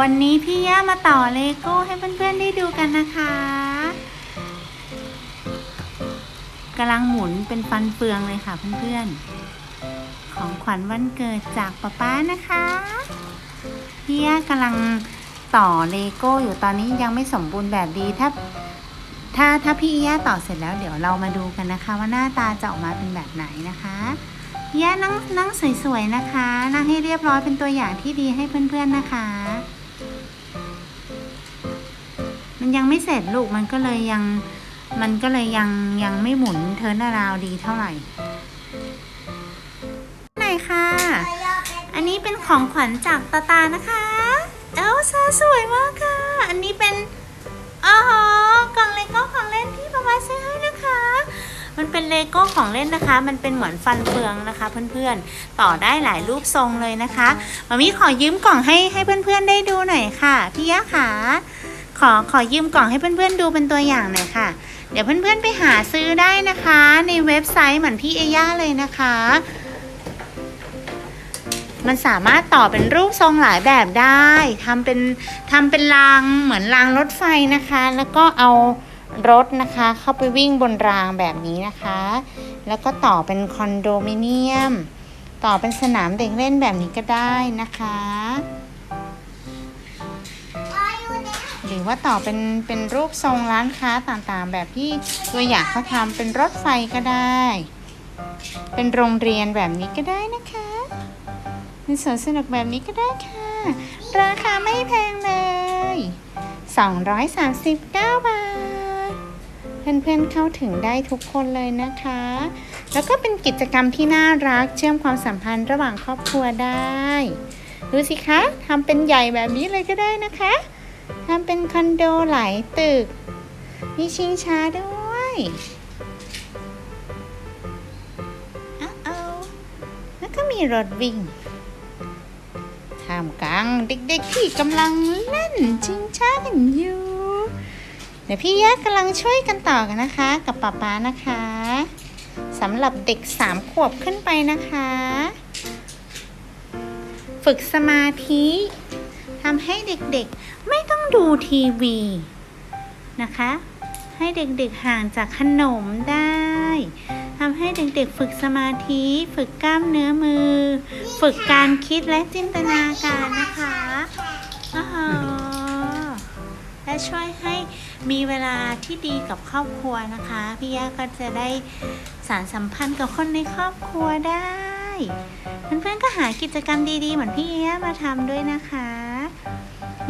วันนี้พี่ย่ามาต่อเลโก้ให้เพื่อนๆได้ดูกันนะคะกำลังหมุนเป็นฟันเฟืองเลยค่ะเพื่อนๆ ของขวัญวันเกิดจากป๊าป๊านะคะพี่ย่ากำลังต่อเลโก้อยู่ตอนนี้ยังไม่สมบูรณ์แบบดีถ้าถ้าถ้าพี่ย่าต่อเสร็จแล้วเดี๋ยวเรามาดูกันนะคะ ว่าหน้าตาจะออกมาเป็นแบบไหนนะคะย่านั่งนั่งสวยๆนะคะ นั่งให้เรียบร้อยเป็นตัวอย่างที่ดีให้เพื่อนๆนะคะ มันยังไม่เสร็จลูกมันก็เลยยังมันก็เลยยังยังไม่หมุนเทิร์นาราวดีเท่าไหร่ไหนค่ะ อันนี้เป็นของขวัญจากตาตานะคะ เอลซ่าสวยมากค่ะ อันนี้เป็นอ๋อกล่องเลโก้ของเล่นที่ป๊าป๊าซื้อให้นะคะ มันเป็นเลโก้ของเล่นนะคะ มันเป็นเหมือนฟันเฟืองนะคะ เพื่อนๆ ต่อได้หลายรูปทรงเลยนะคะมามีขอยืมกล่องให้ให้เพื่อนๆได้ดูหน่อยค่ะพี่ยะค่ะ ขอขอยืมกล่องให้เพื่อนๆดูเป็นตัวอย่างหน่อยค่ะ เดี๋ยวเพื่อนๆไปหาซื้อได้นะคะ ในเว็บไซต์เหมือนพี่เอย่าเลยนะคะ มันสามารถต่อเป็นรูปทรงหลายแบบได้ทำเป็นทำเป็นรางเหมือนรางรถไฟนะคะ แล้วก็เอารถนะคะ เข้าไปวิ่งบนรางแบบนี้นะคะ แล้วก็ต่อเป็นคอนโดมิเนียม ต่อเป็นสนามเด็กเล่นแบบนี้ก็ได้นะคะ หรือว่าต่อเป็นเป็นรูปทรงร้านค้าต่างๆ แบบที่ตัวอย่างเขาทำเป็นรถไฟก็ได้ เป็นโรงเรียนแบบนี้ก็ได้นะคะเป็นสวนสนุกแบบนี้ก็ได้ค่ะ ราคาไม่แพงเลย 239 บาท เพื่อนๆเข้าถึงได้ทุกคนเลยนะคะ แล้วก็เป็นกิจกรรมที่น่ารักเชื่อมความสัมพันธ์ระหว่างครอบครัวได้ ดูสิคะทำเป็นใหญ่แบบนี้เลยก็ได้นะคะ ทำเป็นคอนโดหลายตึก มีชิงช้าด้วยอ้าวแล้วก็มีรถวิ่งท่ามกลางเด็กๆที่กำลังเล่นชิงช้ากันอยู่ เดี๋ยวพี่ยักษ์กำลังช่วยกันต่อกันนะคะ กับป๊าป๊านะคะสำหรับเด็กสามขวบขึ้นไปนะคะ ฝึกสมาธิ ทำให้เด็กๆไม่ต้องดูทีวีนะคะ ให้เด็กๆห่างจากขนมได้ทำให้เด็กๆฝึกสมาธิ ฝึกกล้ามเนื้อมือ ฝึกการคิดและจินตนาการนะคะและช่วยให้มีเวลาที่ดีกับครอบครัวนะคะ พี่ย่าก็จะได้สารสัมพันธ์กับคนในครอบครัวได้ เพื่อนๆก็หากิจกรรมดีๆ เหมือนพี่ย่ามาทำด้วยนะคะ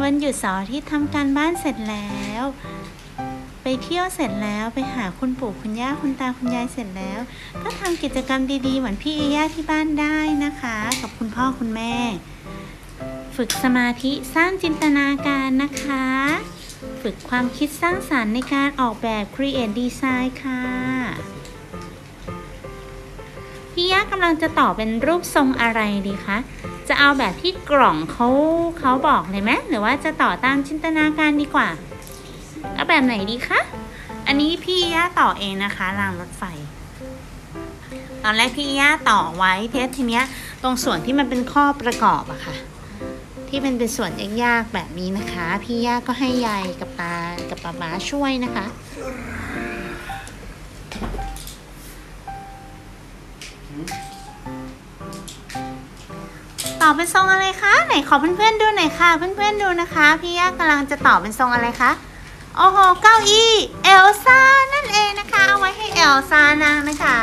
วันหยุดเสาร์อาที่ทำการบ้านเสร็จแล้ว ไปเที่ยวเสร็จแล้วไปหาคุณปู่คุณย่าคุณตาคุณยายเสร็จแล้ว ก็ทำกิจกรรมดีๆ เหมือนพี่เอย่าที่บ้านได้นะคะ กับคุณพ่อคุณแม่ ฝึกสมาธิสร้างจินตนาการนะคะ ฝึกความคิดสร้างสารรค์ในการออกแบบ Create Design ค่ะพี่ย่ากำลังจะต่อเป็นรูปทรงอะไรดีคะ จะเอาแบบที่กล่องเขาเขาบอกเลยไหมหรือว่าจะต่อตามจินตนาการดีกว่าเอาแบบไหนดีคะอันนี้พี่ย่าต่อเองนะคะรางรถไฟ ตอนแรกพี่ย่าต่อไว้เทสทีเนี้ย ตรงส่วนที่มันเป็นข้อประกอบอะค่ะ ที่มันเป็นส่วนยากๆแบบนี้นะคะ พี่ย่าก็ให้ยายกับตากับป๊าป๊าช่วยนะคะ ตอบเป็นทรงอะไรคะไหนขอเพื่อนๆดูหน่อยค่ะ เพื่อนๆดูนะคะ พี่ย่ากำลังจะตอบเป็นทรงอะไรคะโอ้โหเก้าอี้เอลซ่านั่นเองนะคะเอาไว้ให้เอลซ่านางนะคะ